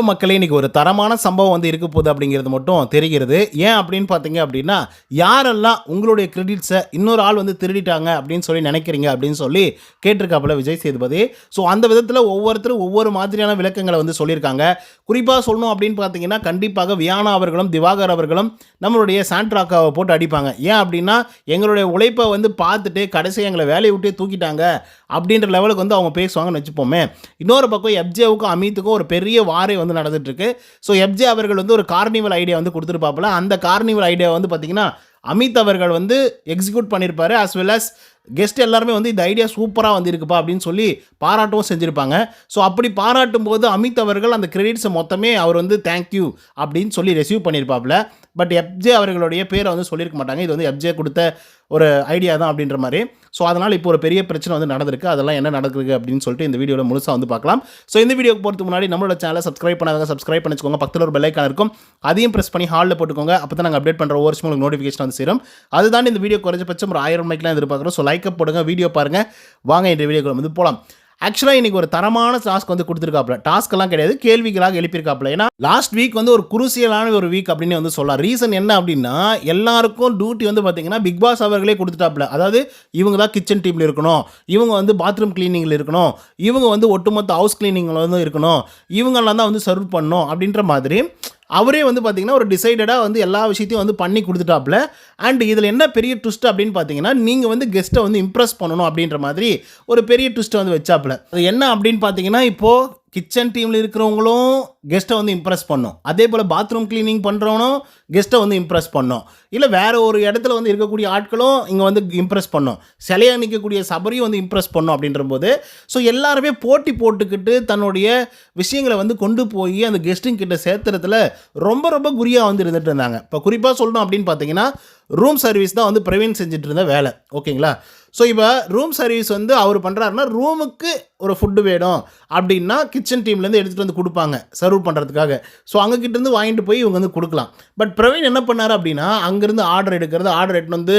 மக்களே இன்னைக்கு ஒரு தரமான சம்பவம் வந்து இருக்க போகுது அப்படிங்கிறது மட்டும் தெரிகிறது. ஏன் அப்படின்னு பார்த்தீங்க அப்படின்னா யாரெல்லாம் உங்களுடைய கிரெடிட்ஸை இன்னொரு ஆள் வந்து திருடிட்டாங்க அப்படின்னு சொல்லி நினைக்கிறீங்க அப்படின்னு சொல்லி கேட்டிருக்காப்புல விஜய் சேதுபதி. ஸோ அந்த விதத்தில் ஒவ்வொருத்தரும் ஒவ்வொரு மாதிரியான விளக்கங்களை வந்து சொல்லியிருக்காங்க. குறிப்பாக சொல்லணும் அப்படின்னு பார்த்தீங்கன்னா கண்டிப்பாக வியானா அவர்களும் திவாகர் அவர்களும் நம்மளுடைய சாண்ட்ராக்காவை போட்டு அடிப்பாங்க. ஏன் அப்படின்னா எங்களுடைய உழைப்பை வந்து பார்த்துட்டு கடைசியாக எங்களை வேலையை விட்டே தூக்கிட்டாங்க அப்படின்ற லெவலுக்கு வந்து அவங்க பேசுவாங்கன்னு வச்சுப்போமே. இன்னொரு பக்கம் எப்ஜேவுக்கும் அமித்துக்கும் ஒரு பெரிய வாரை வந்து நடந்துட்டுருக்கு. ஸோ எப்ஜே அவர்கள் வந்து ஒரு கார்னிவல் ஐடியா வந்து கொடுத்துருப்பாப்புல. அந்த கார்னிவல் ஐடியா வந்து பார்த்தீங்கன்னா அமித் அவர்கள் வந்து எக்ஸிக்யூட் பண்ணியிருப்பாரு அஸ் வெல் அஸ் கெஸ்ட் எல்லாருமே வந்து இந்த ஐடியா சூப்பராக வந்திருக்குப்பா அப்படின்னு சொல்லி பாராட்டவும் செஞ்சுருப்பாங்க. ஸோ அப்படி பாராட்டும் போது அமித் அவர்கள் அந்த கிரெடிட்ஸை மொத்தமே அவர் வந்து தேங்க்யூ அப்படின்னு சொல்லி ரெசீவ் பண்ணியிருப்பாப்புல பட் எப்ஜே அவர்களுடைய பேரை வந்து சொல்லியிருக்க மாட்டாங்க. இது வந்து எப்ஜே கொடுத்த ஒரு ஐடியா தான் அப்படின்ற மாதிரி. ஸோ அதனால் இப்போ ஒரு பெரிய பிரச்சனை வந்து நடந்திருக்கு. அதெல்லாம் என்ன நடக்குது அப்படின்னு சொல்லிட்டு இந்த வீடியோவில் முழுசாக வந்து பார்க்கலாம். ஸோ இந்த வீடியோக்கு போகிறதுக்கு முன்னாடி நம்மளோட சேனலை சப்ஸ்கிரைப் பண்ணாதவங்க சப்ஸ்கிரைப் பண்ணிச்சுக்கோங்க. பக்கத்தில் ஒரு பெல்லைக்கான இருக்கும். அதையும் ப்ரெஸ் பண்ணி ஹாலில் போட்டுக்கோங்க. அப்போ தான் நாங்கள் அப்டேட் பண்ணுற ஒவ்வொரு உங்களுக்கு நோட்டிஃபிகேஷன் வந்து சேரும். அதுதான் இந்த வீடியோ குறைஞ்சபட்சம் ஒரு ஆயிரம் மைக்கெலாம் எதிர்பார்க்குறோம். ஸோ லைக்கப் போடுங்க. வீடியோ பாருங்கள் வாங்க இந்த வீடியோக்குள்ள வந்து போகலாம் ஆக்சுவலாக இன்னைக்கு ஒரு தரமான டாஸ்க் வந்து கொடுத்துருக்காப்புல. டாஸ்க் எல்லாம் கிடையாது கேள்விகளாக எழுப்பியிருக்காப்புல. ஏன்னா லாஸ்ட் வீக் வந்து ஒரு குருசியலான ஒரு வீக் அப்படின்னு வந்து சொல்லலாம் ரீசன் என்ன அப்படின்னா எல்லாருக்கும் டியூட்டி வந்து பார்த்தீங்கன்னா பிக் பாஸ் அவர்களே கொடுத்துட்டாப்புல. அதாவது இவங்க தான் கிச்சன் டீமில் இருக்கணும். இவங்க வந்து பாத்ரூம் கிளீனிங்கில் இருக்கணும். இவங்க வந்து ஒட்டுமொத்த ஹவுஸ் கிளீனிங்கில் வந்து இருக்கணும். இவங்கெல்லாம் தான் வந்து சர்வ் பண்ணணும் அப்படின்ற மாதிரி அவரே வந்து பார்த்தீங்கன்னா ஒரு டிசைடடாக வந்து எல்லா விஷயத்தையும் வந்து பண்ணி கொடுத்துட்டாப்புல. அண்ட் இதில் என்ன பெரிய ட்விஸ்ட் அப்படின்னு பார்த்தீங்கன்னா நீங்கள் வந்து கெஸ்ட்டை வந்து இம்ப்ரெஸ் பண்ணணும் அப்படின்ற மாதிரி ஒரு பெரிய ட்விஸ்ட்டை வந்து வச்சாப்புல. அது என்ன அப்படின்னு பார்த்தீங்கன்னா இப்போது கிச்சன் டீமில் இருக்கிறவங்களும் கெஸ்ட்டை வந்து இம்ப்ரெஸ் பண்ணும். அதே போல் பாத்ரூம் க்ளீனிங் பண்ணுறவனும் கெஸ்ட்டை வந்து இம்ப்ரெஸ் பண்ணும். இல்லை வேறு ஒரு இடத்துல வந்து இருக்கக்கூடிய ஆட்களும் இங்கே வந்து இம்ப்ரெஸ் பண்ணும். சிலையாக நிற்கக்கூடிய சபரியும் வந்து இம்ப்ரெஸ் பண்ணும் அப்படின்ற போது ஸோ எல்லாருமே போட்டி போட்டுக்கிட்டு தன்னுடைய விஷயங்களை வந்து கொண்டு போய் அந்த கெஸ்ட்டுங்கிட்ட சேர்த்துறதுல ரொம்ப ரொம்ப குறியாக வந்து இருந்துகிட்டு இருந்தாங்க. இப்போ குறிப்பாக சொல்லணும் அப்படின்னு பார்த்தீங்கன்னா ரூம் சர்வீஸ் தான் வந்து பிரவீன் செஞ்சுட்டு இருந்த வேலை. ஓகேங்களா? ஸோ இப்போ ரூம் சர்வீஸ் வந்து அவர் பண்ணுறாருன்னா ரூமுக்கு ஒரு ஃபுட்டு வேணும் அப்படின்னா கிச்சன் டீம்லேருந்து எடுத்துகிட்டு வந்து கொடுப்பாங்க சர்வ் பண்ணுறதுக்காக ஸோ அங்ககிட்டேருந்து வாங்கிட்டு போய் இவங்க வந்து கொடுக்கலாம். பட் பிரவீன் என்ன பண்ணார் அப்படின்னா அங்கேருந்து ஆர்டர் எடுக்கிறது ஆர்டர் எடுத்துன்னு வந்து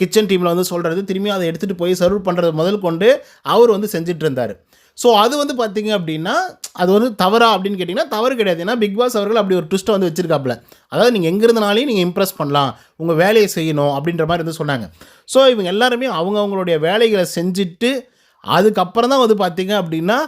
கிச்சன் டீமில் வந்து சொல்கிறது திரும்பி அதை எடுத்துகிட்டு போய் சர்வ் பண்ணுறது முதல் கொண்டு அவர் வந்து செஞ்சுட்டு இருந்தார் ஸோ அது வந்து பார்த்திங்க அப்படின்னா அது வந்து தவறா அப்படின்னு கேட்டிங்கன்னா தவறு கிடையாது. ஏன்னா பிக் பாஸ் அவர்கள் அப்படி ஒரு ட்விஸ்ட்டை வந்து வச்சிருக்காப்புல. அதாவது நீங்கள் எங்கே இருந்தனாலையும் நீங்கள் இம்ப்ரெஸ் பண்ணலாம். உங்கள் வேலையை செய்யணும் அப்படின்ற மாதிரி வந்து சொன்னாங்க. ஸோ இவங்க எல்லாருமே அவங்கவுங்களுடைய வேலைகளை செஞ்சுட்டு அதுக்கப்புறம் தான் வந்து பார்த்திங்க அப்படின்னா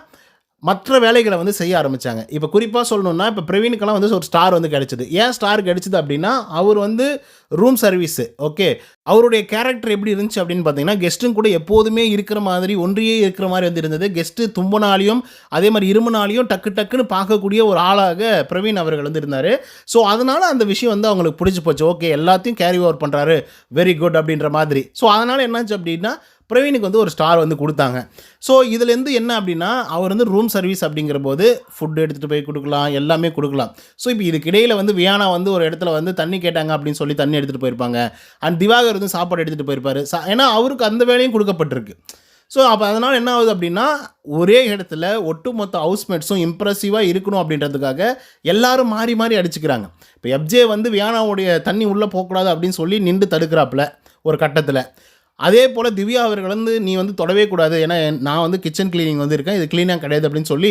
மற்ற வேலைகளை வந்து செய்ய ஆரம்பித்தாங்க இப்போ குறிப்பாக சொல்லணுன்னா இப்போ பிரவீனுக்கெல்லாம் வந்து ஒரு ஸ்டார் வந்து கிடைச்சிது. ஏன் ஸ்டார் கிடைச்சிது அப்படின்னா அவர் வந்து ரூம் சர்வீஸு ஓகே அவருடைய கேரக்டர் எப்படி இருந்துச்சு அப்படின்னு பார்த்தீங்கன்னா கெஸ்ட்டும் கூட எப்போதுமே இருக்கிற மாதிரி ஒன்றியே இருக்கிற மாதிரி வந்து இருந்தது. கெஸ்ட்டு தும்பனாலையும் அதே மாதிரி இருமுனாலையும் டக்கு டக்குன்னு பார்க்கக்கூடிய ஒரு ஆளாக பிரவீன் அவர்கள் வந்து இருந்தார். ஸோ அதனால் அந்த விஷயம் வந்து அவங்களுக்கு பிடிச்சி போச்சு. ஓகே எல்லாத்தையும் கேரி ஓவர் பண்ணுறாரு வெரி குட் அப்படின்ற மாதிரி. ஸோ அதனால் என்னாச்சு அப்படின்னா பிரவீனுக்கு வந்து ஒரு ஸ்டார் வந்து கொடுத்தாங்க. ஸோ இதுலேருந்து என்ன அப்படின்னா அவர் வந்து ரூம் சர்வீஸ் அப்படிங்கிற போது ஃபுட்டு எடுத்துகிட்டு போய் கொடுக்கலாம் எல்லாமே கொடுக்கலாம். ஸோ இப்போ இதுக்கிடையில் வந்து வியானா வந்து ஒரு இடத்துல வந்து தண்ணி கேட்டாங்க அப்படின்னு சொல்லி தண்ணி எடுத்துகிட்டு போயிருப்பாங்க. அண்ட் திவாகர் வந்து சாப்பாடு எடுத்துகிட்டு போயிருப்பாரு. சா- ஏன்னா அவருக்கு அந்த வேலையும் கொடுக்கப்பட்டிருக்கு. ஸோ அப்போ அதனால் என்ன ஆகுது அப்படின்னா ஒரே இடத்துல ஒட்டுமொத்த ஹவுஸ்மேட்ஸும் இம்ப்ரெசிவாக இருக்கணும் அப்படின்றதுக்காக எல்லாரும் மாறி மாறி அடிச்சுக்கிறாங்க. இப்போ எப்ஜே வந்து வியானாவுடைய தண்ணி உள்ளே போகக்கூடாது அப்படின்னு சொல்லி நின்று தடுக்கிறாப்புல ஒரு கட்டத்தில். அதே போல் திவ்யா அவர்கள் வந்து நீ வந்து தொடவே கூடாது. ஏன்னா நான் வந்து கிச்சன் க்ளீனிங் வந்து இருக்கேன். இது க்ளீனாக கிடையாது அப்படின்னு சொல்லி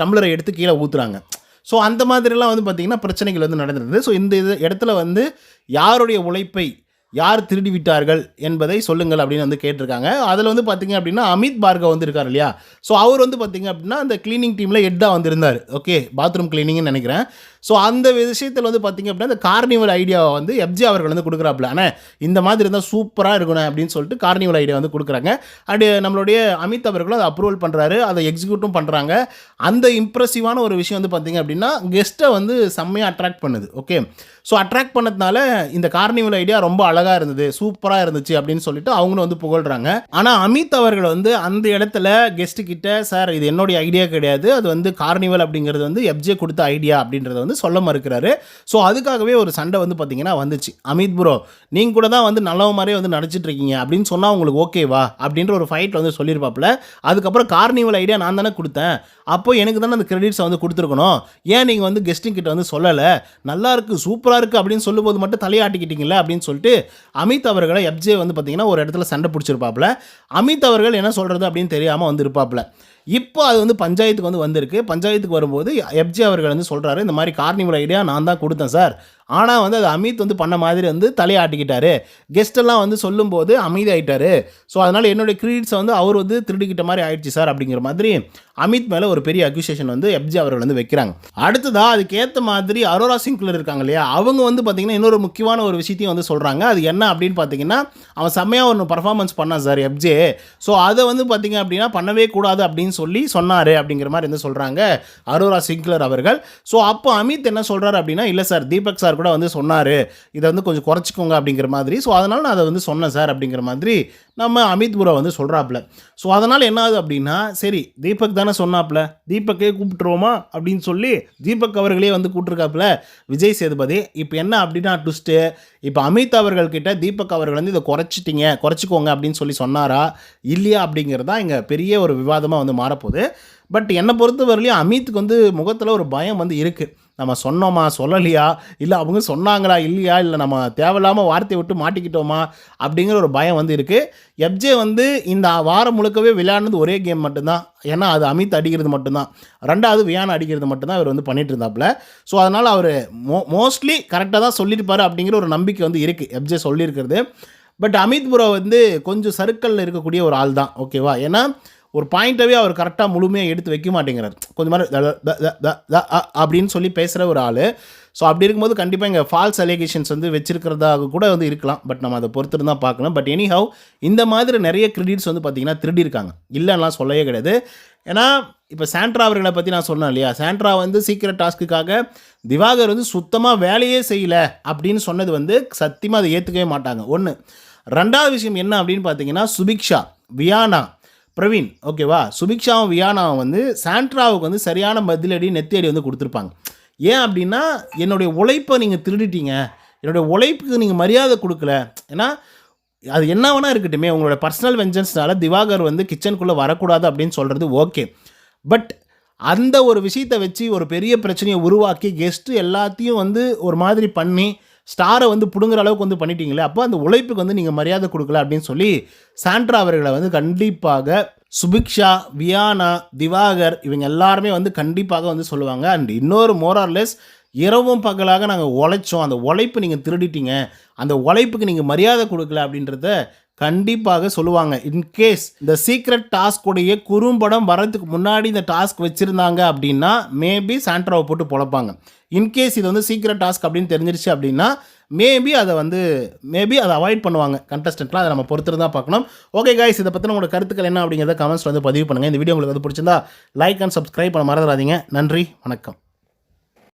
டம்ளரை எடுத்து கீழே ஊற்றுறாங்க ஸோ அந்த மாதிரிலாம் வந்து பார்த்திங்கன்னா பிரச்சனைகள் வந்து நடந்திருந்தது. ஸோ இந்த இது இடத்துல வந்து யாருடைய உழைப்பை யார் திருடி விட்டார்கள் என்பதை சொல்லுங்கள் அப்படின்னு வந்து கேட்டிருக்காங்க. அதில் வந்து பார்த்தீங்க அப்படின்னா அமித் பார்கவ் வந்து இருக்கார் இல்லையா? ஸோ அவர் வந்து பார்த்தீங்க அப்படின்னா அந்த க்ளீனிங் டீமில் ஹெட்டாக வந்திருந்தார். ஓகே பாத்ரூம் க்ளீனிங்னு நினைக்கிறேன். ஸோ அந்த விஷயத்தில் வந்து பார்த்தீங்க அப்படின்னா இந்த கார்னிவல் ஐடியாவை வந்து எப்ஜி அவர்கள் வந்து கொடுக்குறாப்புல. ஆனால் இந்த மாதிரி இருந்தால் சூப்பராக இருக்கணும் அப்படின்னு சொல்லிட்டு கார்னிவல் ஐடியா வந்து கொடுக்குறாங்க. அண்டு நம்மளுடைய அமித் அவர்களும் அதை அப்ரூவல் பண்ணுறாரு அதை எக்ஸிக்யூட்டும் பண்ணுறாங்க அந்த இம்ப்ரெசிவான ஒரு விஷயம் வந்து பார்த்தீங்க அப்படின்னா கெஸ்ட்டை வந்து செம்மையாக அட்ராக்ட் பண்ணுது ஓகே ஸோ அட்ராக்ட் பண்ணதுனால இந்த கார்னிவல் ஐடியா ரொம்ப அழகாக இருந்தது சூப்பராக இருந்துச்சு அப்படின்னு சொல்லிட்டு அவங்களும் வந்து புகழ்கிறாங்க ஆனால் அமித் அவர்கள் வந்து அந்த இடத்துல கெஸ்ட்டு கிட்ட சார் இது என்னுடைய ஐடியா கிடையாது. அது வந்து கார்னிவல் அப்படிங்கிறது வந்து எப்ஜே கொடுத்த ஐடியா அப்படின்றத வந்து சொல்ல மறுக்கிறாரு. ஸோ அதுக்காகவே ஒரு சண்டை வந்து பார்த்தீங்கன்னா வந்துச்சு. அமித் ப்ரோ நீங்கள் கூட தான் வந்து நல்ல மாதிரியே வந்து நடிச்சிட்டு இருக்கீங்க. அப்படின்னு சொன்னால் உங்களுக்கு ஓகேவா அப்படின்ற ஒரு ஃபைட் வந்து சொல்லியிருப்பாப்புல. அதுக்கப்புறம் கார்னிவல் ஐடியா நான் தானே கொடுத்தேன். அப்போ எனக்கு தானே அந்த கிரெடிட்ஸை வந்து கொடுத்துருக்கணும். ஏன் நீங்கள் வந்து கெஸ்டிங் கிட்ட வந்து சொல்லலை? நல்லா இருக்குது சூப்பராக இருக்குது அப்படின்னு சொல்லும்போது மட்டும் தலையாட்டிக்கிட்டீங்களே அப்படின்னு சொல்லிட்டு அமித் அவர்களை எப்ஜே வந்து பார்த்தீங்கன்னா ஒரு இடத்துல சண்டை பிடிச்சிருப்பாப்புல. அமித் அவர்கள் என்ன சொல்கிறது அப்படின்னு தெரியாமல் வந்து இருப்பாப்புல. இப்போ அது வந்து பஞ்சாயத்துக்கு வந்து வந்திருக்கு. பஞ்சாயத்துக்கு வரும்போது எப்ஜி அவர்கள் வந்து சொல்கிறாரு இந்த மாதிரி கார்னிவல் ஐடியா நான் தான் கொடுத்தேன் சார். ஆனால் வந்து அது அமித் வந்து பண்ண மாதிரி வந்து தலையாட்டிக்கிட்டாரு. கெஸ்டெல்லாம் வந்து சொல்லும்போது அமைதி ஆகிட்டாரு ஸோ அதனால் என்னுடைய கிரெடிட்ஸை வந்து அவர் வந்து திருடிக்கிட்ட மாதிரி ஆயிடுச்சு சார் அப்படிங்கிற மாதிரி அமித் மேலே ஒரு பெரிய அக்யூசேஷன் வந்து எப்ஜி அவர்கள் வந்து வைக்கிறாங்க. அடுத்ததாக அதுக்கேற்ற மாதிரி அரோரா சிங்க்லர் இருக்காங்க இல்லையா? அவங்க வந்து பார்த்தீங்கன்னா இன்னொரு முக்கியமான ஒரு விஷயத்தையும் வந்து சொல்கிறாங்க அது என்ன அப்படின்னு பார்த்தீங்கன்னா அவன் செம்மையாக ஒன்று பர்ஃபார்மன்ஸ் பண்ணான் சார் எப்ஜே ஸோ அதை வந்து பார்த்தீங்க அப்படின்னா பண்ணவே கூடாது அப்படின்னு சொல்லி சொன்னார் அப்படிங்கிற மாதிரி வந்து சொல்கிறாங்க அரோரா சிங்க்லர் அவர்கள். ஸோ அப்போ அமித் என்ன சொல்கிறார் அப்படின்னா இல்லை சார் தீபக் சார் கூட வந்து சொன்னார். இதை வந்து கொஞ்சம் குறைச்சிக்கோங்க அப்படிங்கிற மாதிரி. ஸோ அதனால் நான் அதை வந்து சொன்னேன் சார் அப்படிங்கிற மாதிரி நம்ம அமித் புரா வந்து சொல்கிறாப்புல ஸோ அதனால் என்ன ஆகுது அப்படின்னா சரி தீபக் தானே சொன்னாப்புல. தீபக்கே கூப்பிட்டுருவோமா அப்படின்னு சொல்லி தீபக் அவர்களே வந்து கூப்பிட்டுருக்காப்புல. விஜய் சேதுபதி இப்போ என்ன அப்படின்னா ட்விஸ்ட்டு இப்போ அமித் அவர்கள்கிட்ட தீபக் அவர்கள் வந்து இதை குறைச்சிட்டிங்க குறைச்சிக்கோங்க அப்படின்னு சொல்லி சொன்னாரா? இல்லையா அப்படிங்கிறது தான் இங்கே பெரிய ஒரு விவாதமாக வந்து மாறப்போகுது. பட் என்னை பொறுத்தவரையிலையும் அமித்துக்கு வந்து முகத்தில் ஒரு பயம் வந்து இருக்குது நம்ம சொன்னோமா சொல்லலையா? இல்லை அவங்க சொன்னாங்களா இல்லையா? இல்லை நம்ம தேவையில்லாமல் வார்த்தையை விட்டு மாட்டிக்கிட்டோமா? அப்படிங்கிற ஒரு பயம் வந்து இருக்குது எஃப்ஜே வந்து இந்த வாரம் முழுக்கவே விளையாடுனது ஒரே கேம் மட்டும்தான். ஏன்னா அது அமித் அடிக்கிறது மட்டும்தான். ரெண்டாவது வியான் அடிக்கிறது மட்டும்தான் அவர் வந்து பண்ணிட்டு இருந்தாப்புல. ஸோ அதனால் அவர் மோ மோஸ்ட்லி கரெக்டாக தான் சொல்லியிருப்பார் அப்படிங்கிற ஒரு நம்பிக்கை வந்து இருக்குது எப்ஜே சொல்லியிருக்கிறது. பட் அமித் புரோ வந்து கொஞ்சம் சர்க்கிளில் இருக்கக்கூடிய ஒரு ஆள் தான் ஓகேவா ஏன்னா ஒரு பாயிண்ட்டவே அவர் கரெக்டாக முழுமையாக எடுத்து வைக்க மாட்டேங்கிறார். கொஞ்சம் மாதிரி அப்படின்னு சொல்லி பேசுகிற ஒரு ஆள். ஸோ அப்படி இருக்கும்போது கண்டிப்பாக இங்கே ஃபால்ஸ் அலிகேஷன்ஸ் வந்து வச்சிருக்கிறதாக கூட வந்து இருக்கலாம். பட் நம்ம அதை பொறுத்து தான் பார்க்கணும் பட் எனி ஹவ் இந்த மாதிரி நிறைய கிரெடிட்ஸ் வந்து பார்த்திங்கன்னா திருடியிருக்காங்க. இல்லைன்னா சொல்லவே கிடையாது. ஏன்னா இப்போ சாண்ட்ரா அவர்களை பற்றி நான் சொன்னேன் இல்லையா? சாண்ட்ரா வந்து சீக்கிரட் டாஸ்க்குக்காக திவாகர் வந்து சுத்தமாக வேலையே செய்யலை அப்படின்னு சொன்னது வந்து சத்தியமாக அதை ஏற்றுக்கவே மாட்டாங்க. ஒன்று ரெண்டாவது விஷயம் என்ன அப்படின்னு பார்த்தீங்கன்னா சுபிக்ஷா வியானா பிரவீன் ஓகேவா? சுபிக்ஷாவும் வியானாவும் வந்து சாண்ட்ராவுக்கு வந்து சரியான பதிலடி நெத்தியடி வந்து கொடுத்துருப்பாங்க. ஏன் அப்படின்னா என்னுடைய உழைப்பை நீங்கள் திருடிட்டீங்க. என்னுடைய உழைப்புக்கு நீங்கள் மரியாதை கொடுக்கல. ஏன்னா அது என்ன வேணா இருக்கட்டுமே உங்களோட பர்சனல் வெஞ்சன்ஸ்னால திவாகர் வந்து கிச்சனுக்குள்ளே வரக்கூடாது அப்படின்னு சொல்கிறது ஓகே. பட் அந்த ஒரு விஷயத்தை வச்சு ஒரு பெரிய பிரச்சனையை உருவாக்கி கெஸ்ட்டு எல்லாத்தையும் வந்து ஒரு மாதிரி பண்ணி ஸ்டாரை வந்து பிடுங்குற அளவுக்கு வந்து பண்ணிட்டீங்களே அப்போ அந்த உழைப்புக்கு வந்து நீங்கள் மரியாதை கொடுக்கல அப்படின்னு சொல்லி சாண்ட்ரா அவர்களை வந்து கண்டிப்பாக சுபிக்ஷா வியானா திவாகர் இவங்க எல்லாருமே வந்து கண்டிப்பாக வந்து சொல்லுவாங்க. அண்ட் இன்னொரு மோரார்லெஸ் இரவும் பகலாக நாங்கள் உழைச்சோம். அந்த உழைப்பு நீங்கள் திருடிட்டீங்க. அந்த உழைப்புக்கு நீங்கள் மரியாதை கொடுக்கல அப்படின்றத கண்டிப்பாக சொல்லுவாங்க. இன்கேஸ் இந்த சீக்ரெட் டாஸ்க்குடைய குறும்படம் வரதுக்கு முன்னாடி இந்த டாஸ்க் வச்சுருந்தாங்க அப்படின்னா மேபி சாண்ட்ராவை போட்டு பொழப்பாங்க. இன்கேஸ் இது வந்து சீக்ரெட் டாஸ்க் அப்படின்னு தெரிஞ்சிருச்சு அப்படின்னா மேபி அதை வந்து மேபி அதை அவாய்ட் பண்ணுவாங்க. கண்டஸ்டன்ட்லாம் அதை நம்ம பொறுத்து தான் பார்க்கணும். ஓகே கைஸ் இதை பற்றின உங்களோட கருத்துக்கள் என்ன அப்படிங்கிறத கமெண்ட்ஸ் வந்து பதிவு பண்ணுங்கள் இந்த வீடியோ உங்களுக்கு வந்து பிடிச்சிருந்தா லைக் அண்ட் சப்ஸ்கிரைப் பண்ண மறந்துடாதீங்க. நன்றி வணக்கம்.